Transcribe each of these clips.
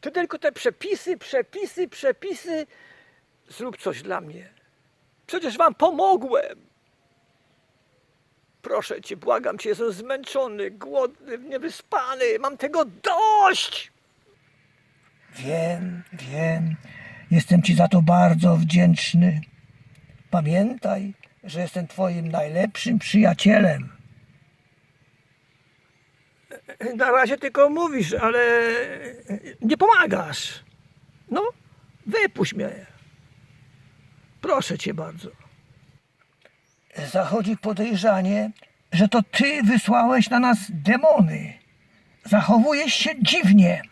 Ty tylko te przepisy, przepisy, przepisy. Zrób coś dla mnie. Przecież wam pomogłem. Proszę cię, błagam cię, jestem zmęczony, głodny, niewyspany. Mam tego dość. Wiem, wiem. Jestem ci za to bardzo wdzięczny. Pamiętaj, że jestem twoim najlepszym przyjacielem. Na razie tylko mówisz, ale nie pomagasz. No, wypuść mnie. Proszę cię bardzo. Zachodzi podejrzanie, że to ty wysłałeś na nas demony. Zachowujesz się dziwnie.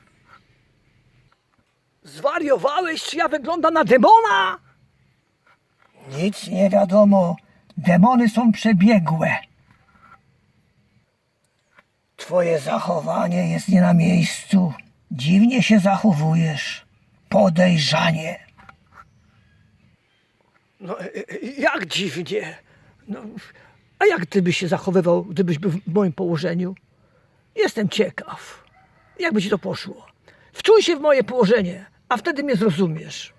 Zwariowałeś, czy ja wyglądam na demona? Nic nie wiadomo. Demony są przebiegłe. Twoje zachowanie jest nie na miejscu. Dziwnie się zachowujesz. Podejrzanie. No, e, e, jak dziwnie. No, a jak gdybyś się zachowywał, gdybyś był w moim położeniu? Jestem ciekaw. Jakby ci to poszło? Wczuj się w moje położenie, a wtedy mnie zrozumiesz.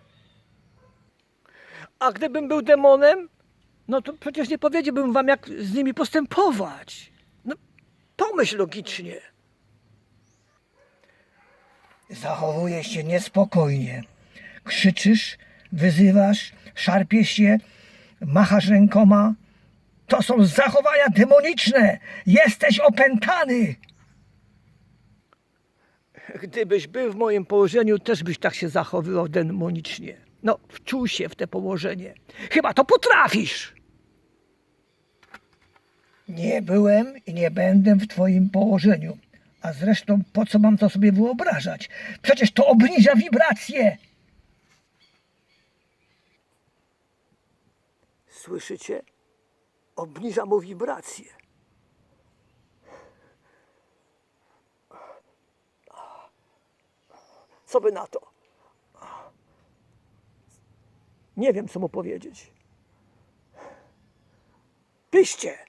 A gdybym był demonem, no to przecież nie powiedziałbym wam, jak z nimi postępować. Pomyśl logicznie. Zachowujesz się niespokojnie. Krzyczysz, wyzywasz, szarpiesz się, machasz rękoma. To są zachowania demoniczne. Jesteś opętany. Gdybyś był w moim położeniu, też byś tak się zachowywał demonicznie. No, wczuj się w te położenie. Chyba to potrafisz. Nie byłem i nie będę w twoim położeniu. A zresztą po co mam to sobie wyobrażać? Przecież to obniża wibracje. Słyszycie? Obniża mu wibracje. Co by na to? Nie wiem, co mu powiedzieć. Piszcie!